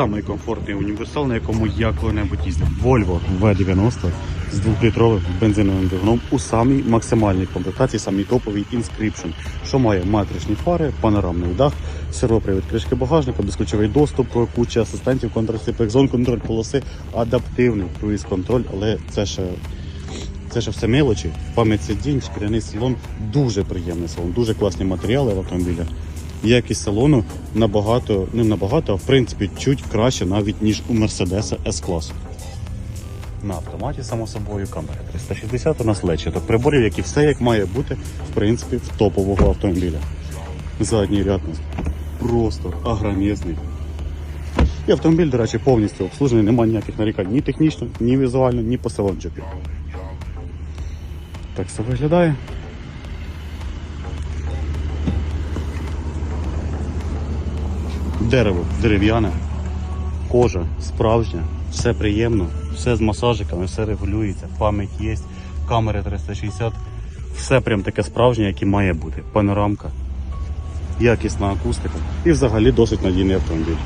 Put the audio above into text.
Самий комфортний універсал, на якому я коли-небудь їздив. Volvo V90 з 2-літровим бензиновим двигуном у самій максимальній комплектації, самій топовій Inscription, що має матричні фари, панорамний дах, сервопривід кришки багажника, безключовий доступ, куча асистентів, контрцепних зон, контроль полоси, адаптивний круїз контроль, але це ще це ще все мелочі. Пам'ять сидінь, шкіряний салон, дуже приємний салон, дуже класні матеріали в автомобілі. Якість салону набагато, не набагато, а в принципі чуть краще навіть ніж у Мерседеса S-класу. На автоматі, само собою, камера 360 у нас лечеток приборів, які все як має бути, в принципі, в топового автомобіля. Задній ряд нас просто агромісний. І автомобіль, до речі, повністю обслужений, немає ніяких нарікань ні технічно, ні візуально, ні по салончику. Так це виглядає. Дерево дерев'яне, кожа справжня, все приємно, все з масажиками, все регулюється, пам'ять є, камери 360, все прям таке справжнє, яке має бути. Панорамка, якісна акустика і взагалі досить надійний автомобіль.